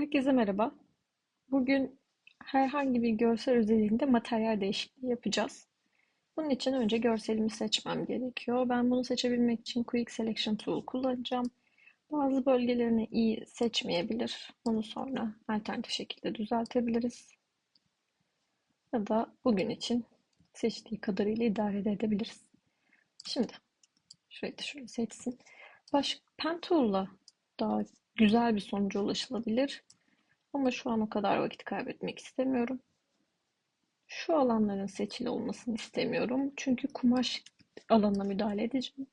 Herkese merhaba. Bugün herhangi bir görsel özelliğinde materyal değişikliği yapacağız. Bunun için önce görselimi seçmem gerekiyor. Ben bunu seçebilmek için Quick Selection Tool kullanacağım. Bazı bölgelerini iyi seçmeyebilir. Onu sonra alternatif şekilde düzeltebiliriz. Ya da bugün için seçtiği kadarıyla idare edebiliriz. Şimdi şurayı şöyle seçsin. Baş, Pen Tool'la daha güzel bir sonuca ulaşılabilir. Ama şu an o kadar vakit kaybetmek istemiyorum. Şu alanların seçili olmasını istemiyorum. Çünkü kumaş alanına müdahale edeceğim.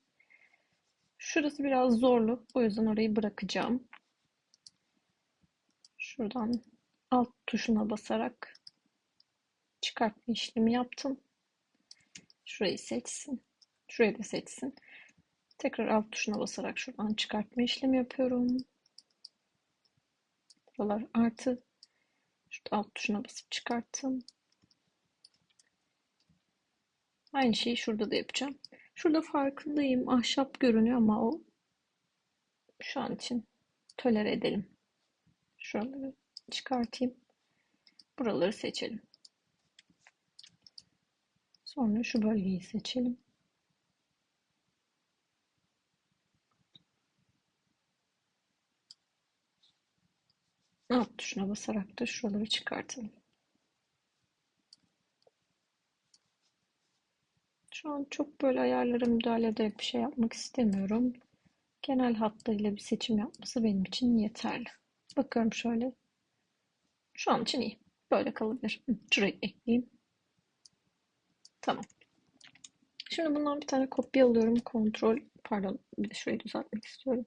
Şurası biraz zorlu. O yüzden orayı bırakacağım. Şuradan alt tuşuna basarak çıkartma işlemi yaptım. Şurayı seçsin. Şurayı da seçsin. Tekrar alt tuşuna basarak şuradan çıkartma işlemi yapıyorum. Buralar artı. Şurada alt tuşuna basıp çıkarttım. Aynı şeyi şurada da yapacağım. Şurada farkındayım. Ahşap görünüyor ama o şu an için tolere edelim. Şuraları çıkartayım. Buraları seçelim. Sonra şu bölgeyi seçelim. Alt tuşuna basarak da şuraları çıkartalım. Şu an çok böyle ayarlara müdahale ederek bir şey yapmak istemiyorum. Genel hatlarıyla bir seçim yapması benim için yeterli. Bakıyorum şöyle. Şu an için iyi. Böyle kalabilir. Şurayı ekleyeyim. Tamam. Şimdi bundan bir tane kopya alıyorum. Kontrol, pardon bir de şurayı düzeltmek istiyorum.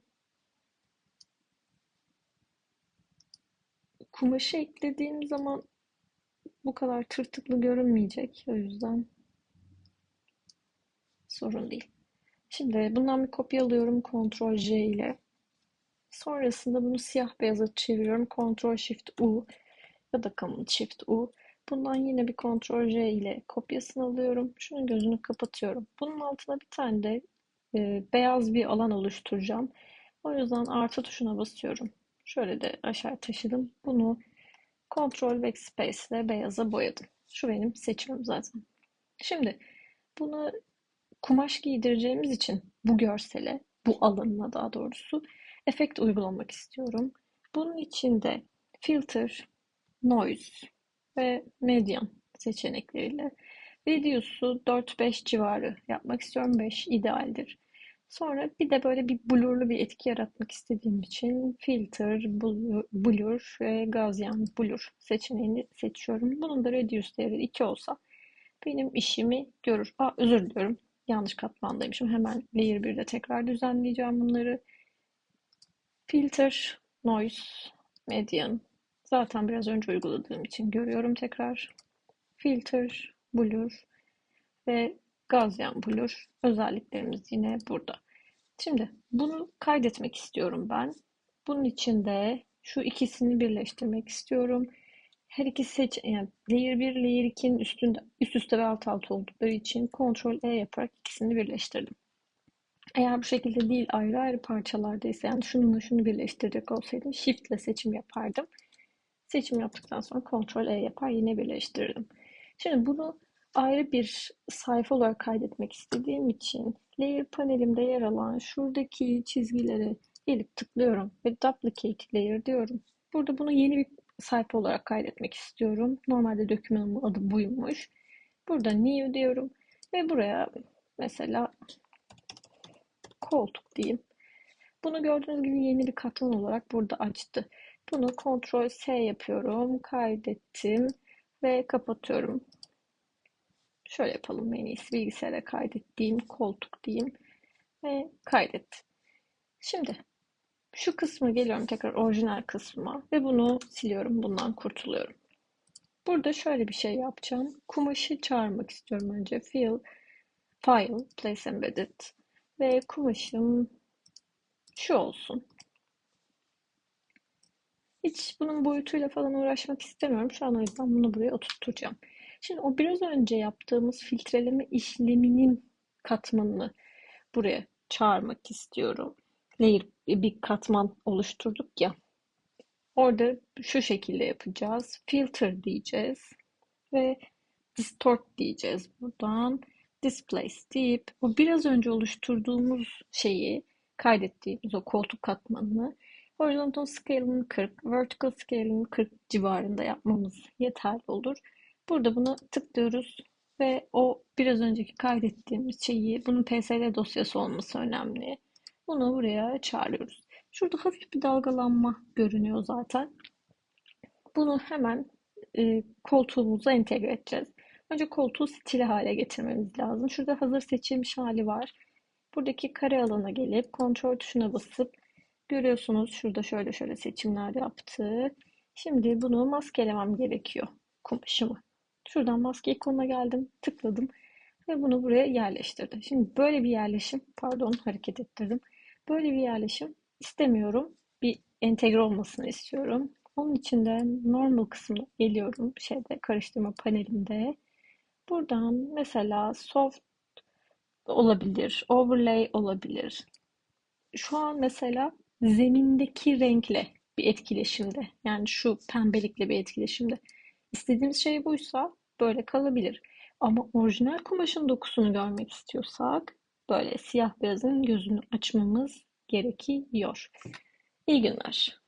Kumaşı eklediğim zaman bu kadar tırtıklı görünmeyecek. O yüzden sorun değil. Şimdi bundan bir kopya alıyorum Ctrl J ile. Sonrasında bunu siyah beyaza çeviriyorum. Ctrl Shift U ya da Command Shift U. Bundan yine bir Ctrl J ile kopyasını alıyorum. Şunun gözünü kapatıyorum. Bunun altına bir tane de e, beyaz bir alan oluşturacağım. O yüzden artı tuşuna basıyorum. Şöyle de aşağı taşıdım. Bunu Ctrl Backspace ile beyaza boyadım. Şu benim seçimim zaten. Şimdi bunu kumaş giydireceğimiz için bu görsele, bu alanına daha doğrusu efekt uygulamak istiyorum. Bunun için de Filter, Noise ve Medium seçenekleriyle Radius'u 4-5 civarı yapmak istiyorum. 5 idealdir. Sonra bir de böyle bir blurlu bir etki yaratmak istediğim için filter, blur ve Gaussian blur seçeneğini seçiyorum. Bunun da radius değeri 2 olsa benim işimi görür. Aa, özür diliyorum. Yanlış katmandaymışım. Hemen layer 1'de tekrar düzenleyeceğim bunları. Filter, noise, median. Zaten biraz önce uyguladığım için görüyorum tekrar. Filter, blur ve Gaussian blur özelliklerimiz yine burada. Şimdi bunu kaydetmek istiyorum ben. Bunun için de şu ikisini birleştirmek istiyorum. Her iki seç yani layer 1, layer 2'nin üstünde üst üste ve alt alt oldukları için Ctrl E yaparak ikisini birleştirdim. Eğer bu şekilde değil ayrı ayrı parçalardaysa yani şununla şunu birleştirecek olsaydım Shift ile seçim yapardım. Seçim yaptıktan sonra Ctrl E yapar yine birleştirdim. Şimdi bunu ayrı bir sayfa olarak kaydetmek istediğim için Layer panelimde yer alan şuradaki çizgilere gelip tıklıyorum ve Duplicate Layer diyorum. Burada bunu yeni bir sayfa olarak kaydetmek istiyorum. Normalde dokümanımın adı buymuş. Burada New diyorum ve buraya mesela koltuk diyeyim. Bunu gördüğünüz gibi yeni bir katman olarak burada açtı. Bunu Ctrl S yapıyorum, kaydettim ve kapatıyorum. Şöyle yapalım en iyisi bilgisayara kaydettiğim koltuk diyeyim ve kaydet. Şimdi şu kısmı geliyorum tekrar orijinal kısmıma ve bunu siliyorum. Bundan kurtuluyorum. Burada şöyle bir şey yapacağım. Kumaşı çağırmak istiyorum önce. Fill, File, Place Embedded ve kumaşım şu olsun. Hiç bunun boyutuyla falan uğraşmak istemiyorum. Şu an o yüzden bunu buraya oturtacağım. Şimdi o biraz önce yaptığımız filtreleme işleminin katmanını buraya çağırmak istiyorum. Layer bir katman oluşturduk ya. Orada şu şekilde yapacağız. Filter diyeceğiz ve distort diyeceğiz buradan. Displace deyip o biraz önce oluşturduğumuz şeyi kaydettiğimiz o koltuk katmanını horizontal scale'ını 40, vertical scale'ını 40 civarında yapmamız yeterli olur. Burada bunu tıklıyoruz ve o biraz önceki kaydettiğimiz şeyi, bunun PSD dosyası olması önemli. Bunu buraya çağırıyoruz. Şurada hafif bir dalgalanma görünüyor zaten. Bunu hemen e, koltuğumuza entegre edeceğiz. Önce koltuğu stili hale getirmemiz lazım. Şurada hazır seçilmiş hali var. Buradaki kare alana gelip kontrol tuşuna basıp görüyorsunuz şurada şöyle şöyle seçimler yaptı. Şimdi bunu maskelemem gerekiyor kumaşımı. Şuradan maske ikonuna geldim, tıkladım ve bunu buraya yerleştirdim. Şimdi böyle bir yerleşim, pardon hareket ettirdim. Böyle bir yerleşim istemiyorum. Bir entegre olmasını istiyorum. Onun için de normal kısmına geliyorum. Şeyde karıştırma panelimde. Buradan mesela soft olabilir, overlay olabilir. Şu an mesela zemindeki renkle bir etkileşimde. Yani şu pembelikle bir etkileşimde. İstediğimiz şey buysa böyle kalabilir. Ama orijinal kumaşın dokusunu görmek istiyorsak böyle siyah beyazın gözünü açmamız gerekiyor. İyi günler.